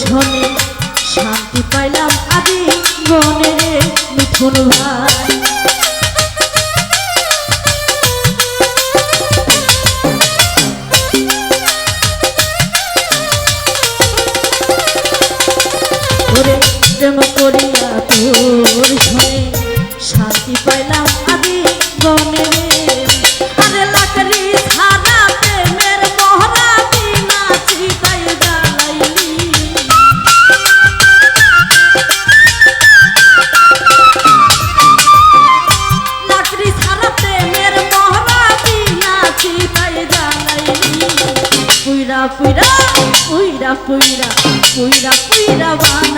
পেছনে শান্তি পাইলাম আদি গণের মিথুন ভাই। পুইরা পুইরা পুইরা বা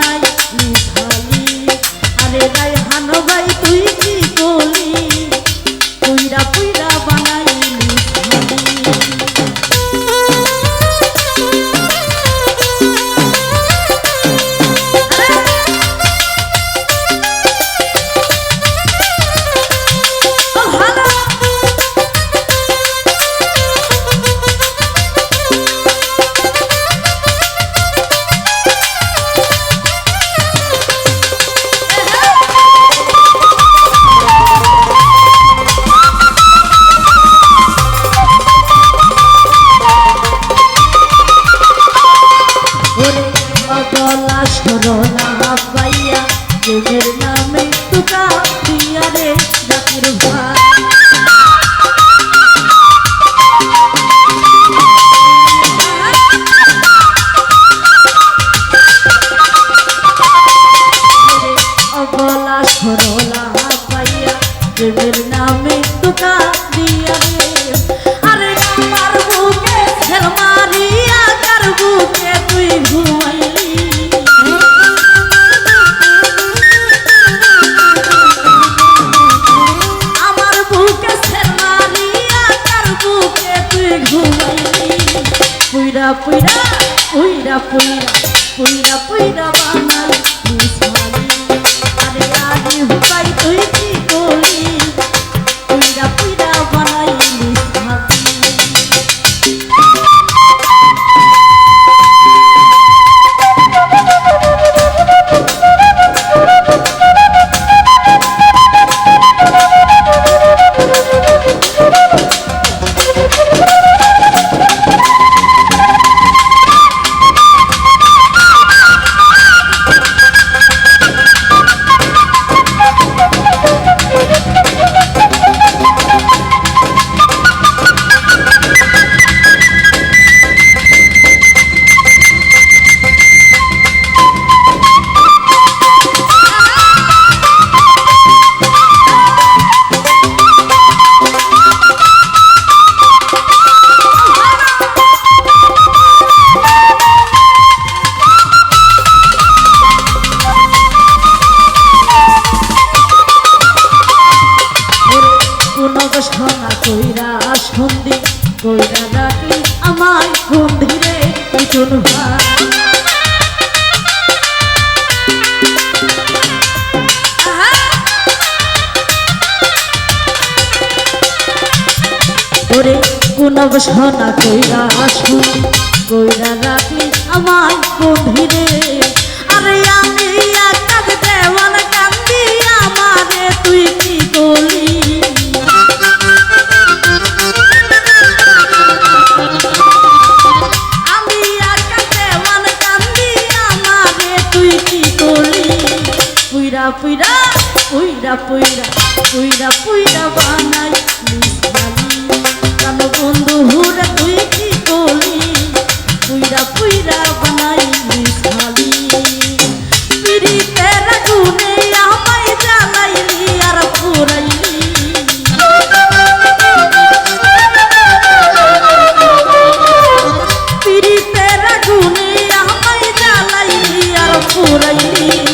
মৃত্যু কাপ দিয়া রে জাতির ভাই। বুকে তুই ঘুমাইলি। পুইরা পুইরা পুইরা পুইরা পুইরা পুইরা বানালি। সোনা কইরা সন্ধি কইরা রাখলি আমার সন্ধি পিছন ভাই করে সোনা কইরা সন্ধি কইরা রাখলি আমার সন্ধি পুইরা পুইরা পুইরা পুইরা পুইরা বানাই কেন বন্ধু হুরা, তুই কি করলি? পুইরা পুইরা বানাই মিশালি পিরি তেরা গুনে আমায় জ্বালাইলি আর পুরাইলি পুরাইলি